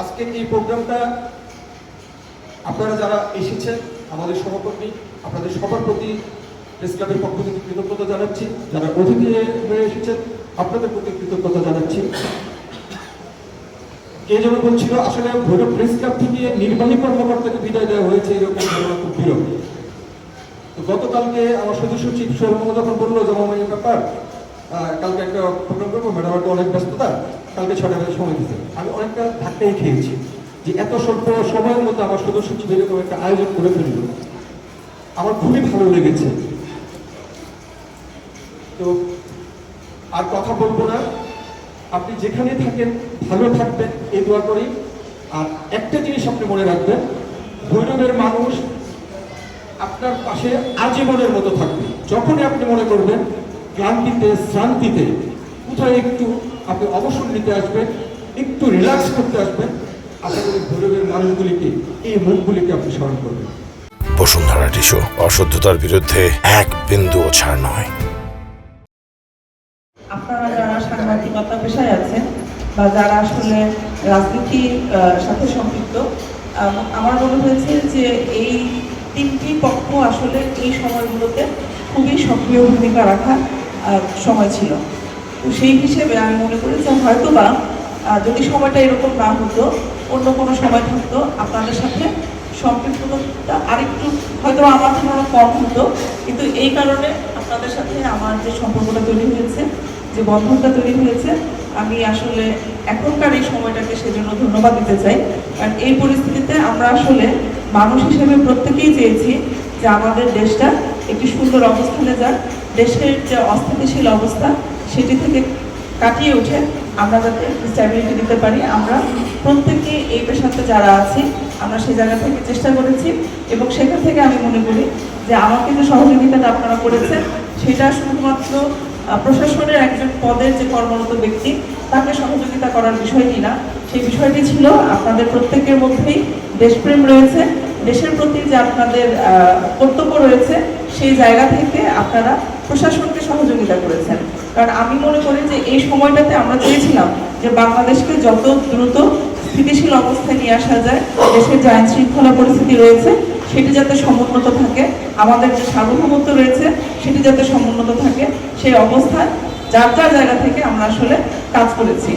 আজকের এই প্রোগ্রামটা আপনারা যারা এসেছেন, আমাদের সহকর্মী, আপনাদের সবার প্রতি প্রেস ক্লাবের পক্ষ থেকে কৃতজ্ঞতা জানাচ্ছি। যারা অতিথি হয়ে এসেছেন, আপনাদের প্রতি কৃতজ্ঞতা জানাচ্ছি। কে যেন বলছিল, আসলে ভৈরব প্রেস ক্লাব থেকে নির্বাহী কর্মকর্তাকে বিদায় দেওয়া হয়েছে, এরকম ঘটনা খুব বিরল। গতকালকে আমার সদস্য সৌরভ যখন বলল যে ব্যাপার। কালকে একটা প্রোগ্রাম করব ম্যাডাম একটা অনেক ব্যস্ততা, কালকে ছটা বাজে সময় দিতে। আমি অনেকটা ধাক্কাই খেয়েছি যে এত স্বল্প সময়ের মধ্যে আমার সদস্য সচিব এরকম একটা আয়োজন করে ফেলল। আমার খুবই ভালো লেগেছে। তো আর কথা বলব না। আপনি যেখানে থাকেন, ভালো থাকবেন এই দোয়া করি। আর একটা জিনিস আপনি মনে রাখবেন, ভৈরবের মানুষ আপনার পাশে আজীবনের মতো থাকবে। যখনই আপনি মনে করবেন ক্লান্তিতে শ্রান্তিতে কোথাও একটু আপনি অবসর নিতে আসবেন একটু রিল্যাক্স করতে আসবেন আশা করি ভৈরবের মানুষগুলিকে এই মুখগুলিকে আপনি স্মরণ করবেন। বসুন্ধরা টিস্যু অশুদ্ধতার বিরুদ্ধে এক বিন্দুও ছাড় নয়। আপনারা যারা সাংবাদিকতা পেশায় আছেন বা যারা আসলে রাজনীতির আহ, সাথে সম্পৃক্ত আমার মনে হয়েছে যে এই তিনটি পক্ষ আসলে এই সময়গুলোতে খুবই সক্রিয় ভূমিকা রাখার সময় ছিল। তো সেই হিসেবে আমি মনে করি যে হয়তো বা যদি সময়টা এরকম না হতো, অন্য কোনো সময় থাকতো, আপনাদের সাথে সম্পৃক্ততা আরেকটু হয়তো আমার তুলনায় কম হতো। কিন্তু এই কারণে আপনাদের সাথে আমার যে সম্পর্কটা তৈরি হয়েছে, যে বন্ধনটা তৈরি হয়েছে, আমি আসলে এখনকার এই সময়টাকে সেজন্য ধন্যবাদ দিতে চাই। কারণ এই পরিস্থিতিতে আমরা আসলে মানুষ হিসেবে প্রত্যেকেই চেয়েছি যে আমাদের দেশটা একটি সুন্দর অবস্থানে যাক। দেশের যে অস্থিতিশীল অবস্থা, সেটি থেকে কাটিয়ে উঠে আমরা যাতে স্ট্যাবিলিটি দিতে পারি। আমরা প্রত্যেকে এই পেশাতে যারা আছি, আমরা সেই জায়গা থেকে চেষ্টা করেছি এবং সেখান থেকে আমি মনে করি যে আমাকে যে সহযোগিতাটা আপনারা করেছেন, সেটা শুধুমাত্র প্রশাসনের একজন পদের যে কর্মরত ব্যক্তি, তাকে সহযোগিতা করার বিষয়টি না। সেই বিষয়টি ছিল আপনাদের প্রত্যেকের মধ্যেই দেশপ্রেম রয়েছে, দেশের প্রতি যে আপনাদের কর্তব্য রয়েছে, সেই জায়গা থেকে আপনারা প্রশাসনকে সহযোগিতা করেছেন। কারণ আমি মনে করি যে এই সময়টাতে আমরা চেয়েছিলাম যে বাংলাদেশকে যত দ্রুত স্থিতিশীল অবস্থায় নিয়ে আসা যায়, দেশের যে আইন শৃঙ্খলা পরিস্থিতি রয়েছে সেটি যাতে সমুন্নত থাকে, আমাদের যে সার্বভৌমত্ব রয়েছে, সেটি যাতে সমুন্নত থাকে, সেই অবস্থায় যার যার জায়গা থেকে আমরা আসলে কাজ করেছি।